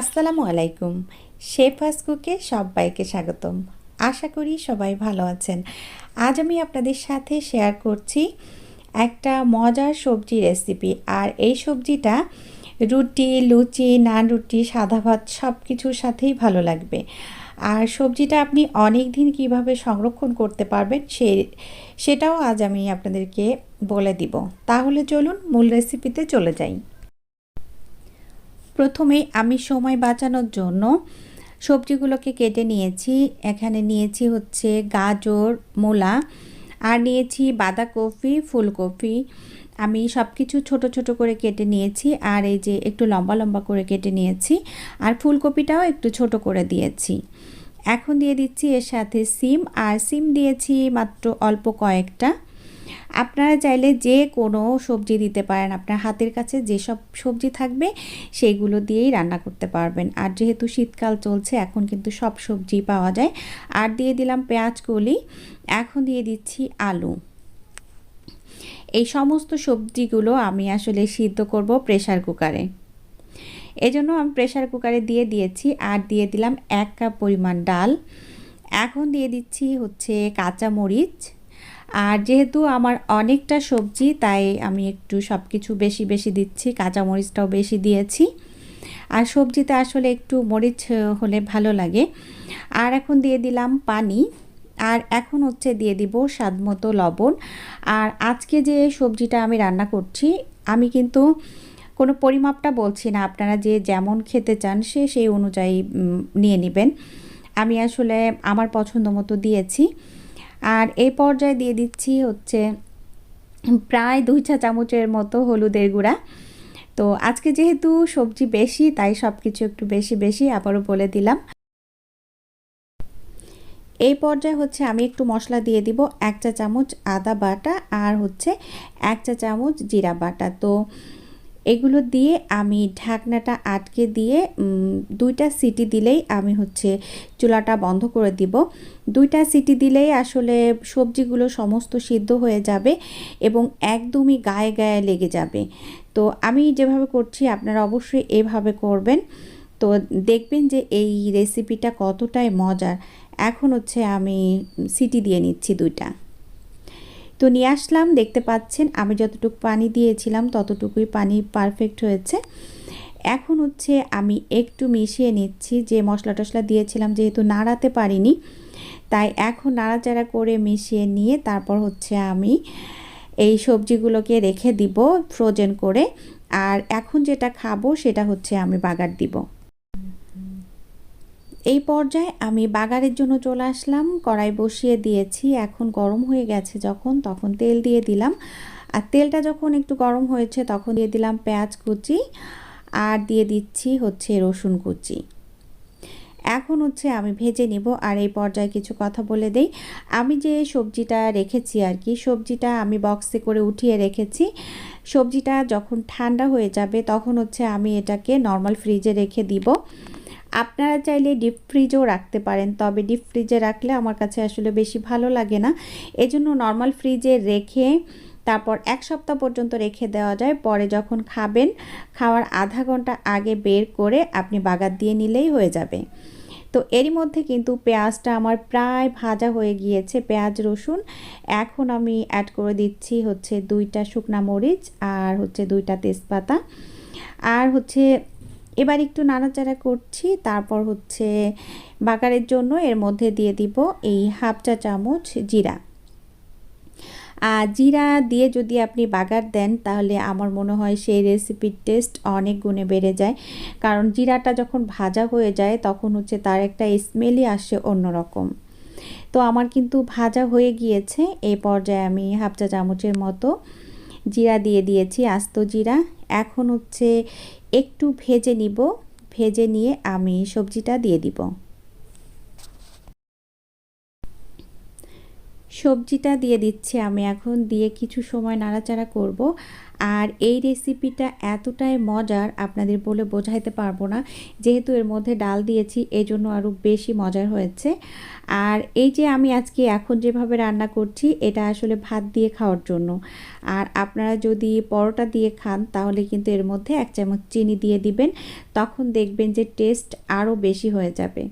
আসসালামু আলাইকুম। শেফাস কুকে সবাইকে স্বাগতম। আশা করি সবাই ভালো আছেন। আজ আমি আপনাদের সাথে শেয়ার করছি একটা মজার সবজি রেসিপি আর এই সবজিটা রুটি, লুচি, নান রুটি, সাদা ভাত সব কিছুর সাথেই ভালো লাগবে। আর সবজিটা আপনি অনেক দিন কীভাবে সংরক্ষণ করতে পারবেন সে, সেটাও আজ আমি আপনাদেরকে বলে দিব। তাহলে চলুন মূল রেসিপিতে চলে যাই। প্রথমেই আমি সময় বাঁচানোর জন্য সবজিগুলোকে কেটে নিয়েছি। এখানে নিয়েছি হচ্ছে গাজর, মূলা, আর নিয়েছি বাঁধাকপি, ফুলকপি। আমি সব কিছু ছোটো ছোটো করে কেটে নিয়েছি, আর এই যে একটু লম্বা লম্বা করে কেটে নিয়েছি, আর ফুলকপিটাও একটু ছোট করে দিয়েছি। এখন দিয়ে দিচ্ছি এর সাথে সিম, আর সিম দিয়েছি মাত্র অল্প কয়েকটা। আপনারা চাইলে যে কোনো সবজি দিতে পারেন। আপনার হাতের কাছে যেসব সবজি থাকবে সেইগুলো দিয়েই রান্না করতে পারবেন। আর যেহেতু শীতকাল চলছে, এখন কিন্তু সব সবজি পাওয়া যায়। আর দিয়ে দিলাম পেঁয়াজ কলি, এখন দিয়ে দিচ্ছি আলু। এই সমস্ত সবজিগুলো আমি আসলে সিদ্ধ করব প্রেশার কুকারে। এজন্য আমি প্রেশার কুকারে দিয়ে দিয়েছি। আর দিয়ে দিলাম এক কাপ পরিমাণ ডাল। এখন দিয়ে দিচ্ছি হচ্ছে কাঁচা মরিচ আর যেহেতু আমার অনেকটা সবজি, তাই আমি একটু সব কিছু বেশি বেশি দিচ্ছি, কাঁচামরিচটাও বেশি দিয়েছি। আর সবজিতে আসলে একটু মরিচ হলে ভালো লাগে। আর এখন দিয়ে দিলাম পানি। আর এখন হচ্ছে দিয়ে দিব স্বাদ মতো লবণ। আর আজকে যে সবজিটা আমি রান্না করছি, আমি কিন্তু কোনো পরিমাপটা বলছি না, আপনারা যে যেমন খেতে চান, সে সেই অনুযায়ী নিয়ে নেবেন। আমি আসলে আমার পছন্দ মতো দিয়েছি। আর এই পর্যায়ে দিয়ে দিচ্ছি হচ্ছে প্রায় দুই চা চামচের মতো হলুদের গুঁড়া। তো আজকে যেহেতু সবজি বেশি, তাই সব কিছু একটু বেশি বেশি আবারও বলে দিলাম। এই পর্যায়ে হচ্ছে আমি একটু মশলা দিয়ে দিব এক চা চামচ আদা বাটা আর হচ্ছে এক চা চামচ জিরা বাটা। তো এগুলো দিয়ে আমি ঢাকনাটা আটকে দিয়ে দুইটা সিটি দিলেই আমি হচ্ছে চুলাটা বন্ধ করে দিব। দুইটা সিটি দিলেই আসলে সবজিগুলো সমস্ত সিদ্ধ হয়ে যাবে এবং একদমই গায়ে গায়ে লেগে যাবে। তো আমি যেভাবে করছি আপনারা অবশ্যই এভাবে করবেন। তো দেখবেন যে এই রেসিপিটা কতটাই মজার। এখন হচ্ছে আমি সিটি দিয়ে নিচ্ছি দুইটা। তো নিয়ে আসলাম, দেখতে পাচ্ছেন আমি যতটুকু পানি দিয়েছিলাম ততটুকুই পানি পারফেক্ট হয়েছে। এখন হচ্ছে আমি একটু মিশিয়ে নিচ্ছি, যে মশলা টশলা দিয়েছিলাম যেহেতু নাড়াতে পারিনি, তাই এখন নাড়াচাড়া করে মিশিয়ে নিয়ে তারপর হচ্ছে আমি এই সবজিগুলোকে রেখে দিব ফ্রোজেন করে। আর এখন যেটা খাব সেটা হচ্ছে আমি বাগার দিব। এই পর্যায়ে আমি বাগারের জন্য চলে আসলাম। কড়াই বসিয়ে দিয়েছি। এখন গরম হয়ে গেছে যখন, তখন তেল দিয়ে দিলাম। আর তেলটা যখন একটু গরম হয়েছে, তখন দিয়ে দিলাম পেঁয়াজ কুচি আর দিয়ে দিচ্ছি হচ্ছে রসুন কুচি। এখন হচ্ছে আমি ভেজে নিব। আর এই পর্যায়ে কিছু কথা বলে দেই। আমি যে সবজিটা রেখেছি আর কি, সবজিটা আমি বক্সে করে উঠিয়ে রেখেছি। সবজিটা যখন ঠান্ডা হয়ে যাবে, তখন হচ্ছে আমি এটাকে নর্মাল ফ্রিজে রেখে দিব। আপনারা চাইলে ডিপ ফ্রিজেও রাখতে পারেন, তবে ডিপ ফ্রিজে রাখলে আমার কাছে আসলে বেশি ভালো লাগে না। এজন্য নর্মাল ফ্রিজে রেখে তারপর এক সপ্তাহ পর্যন্ত রেখে দেওয়া যায়। পরে যখন খাবেন, খাওয়ার আধা ঘণ্টা আগে বের করে আপনি বাগার দিয়ে নিলেই হয়ে যাবে। তো এরই মধ্যে কিন্তু পেঁয়াজটা আমার প্রায় ভাজা হয়ে গিয়েছে, পেঁয়াজ, রসুন। এখন আমি অ্যাড করে দিচ্ছি হচ্ছে দুইটা শুকনা মরিচ আর হচ্ছে দুইটা তেজপাতা। আর হচ্ছে এবার একটু নাড়াচাড়া করছি, তারপর হচ্ছে বাগারের জন্য এর মধ্যে দিয়ে দিব এই হাফ চা চামচ জিরা। আর জিরা দিয়ে যদি আপনি বাগার দেন, তাহলে আমার মনে হয় সেই রেসিপির টেস্ট অনেক গুণে বেড়ে যায়। কারণ জিরাটা যখন ভাজা হয়ে যায়, তখন হচ্ছে তার একটা স্মেলই আসে অন্যরকম। তো আমার কিন্তু ভাজা হয়ে গিয়েছে এই পর্যায়ে আমি হাফ চা চামচের মতো জিরা দিয়ে দিয়েছি, আস্ত জিরা। এখন হচ্ছে একটু ভেজে নিব ভেজে নিয়ে আমি সবজিটা দিয়ে দিব। সবজিটা দিয়ে দিচ্ছি আমি এখন, দিয়ে কিছু সময় নাড়াচাড়া করব। আর এই রেসিপিটা এতটাই মজার, আপনাদের বলে বোঝাইতে পারব না। যেহেতু এর মধ্যে ডাল দিয়েছি এই জন্য আরও বেশি মজার হয়েছে। আর এই যে আমি আজকে এখন যেভাবে রান্না করছি, এটা আসলে ভাত দিয়ে খাওয়ার জন্য। আর আপনারা যদি পরোটা দিয়ে খান, তাহলে কিন্তু এর মধ্যে এক চামচ চিনি দিয়ে দিবেন। তখন দেখবেন যে টেস্ট আরও বেশি হয়ে যাবে।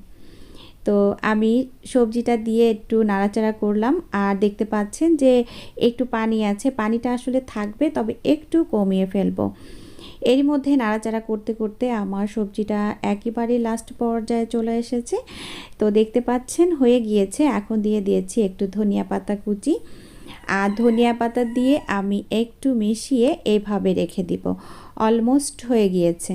তো আমি সবজিটা দিয়ে একটু নাড়াচাড়া করলাম আর দেখতে পাচ্ছেন যে একটু পানি আছে। পানিটা আসলে থাকবে, তবে একটু কমিয়ে ফেলব। এরই মধ্যে নাড়াচাড়া করতে করতে আমার সবজিটা একেবারেই লাস্ট পর্যায়ে চলে এসেছে। তো দেখতে পাচ্ছেন হয়ে গিয়েছে। এখন দিয়ে দিয়েছি একটু ধনিয়া পাতা কুচি। আর ধনিয়া পাতা দিয়ে আমি একটু মিশিয়ে এইভাবে রেখে দিব। অলমোস্ট হয়ে গিয়েছে।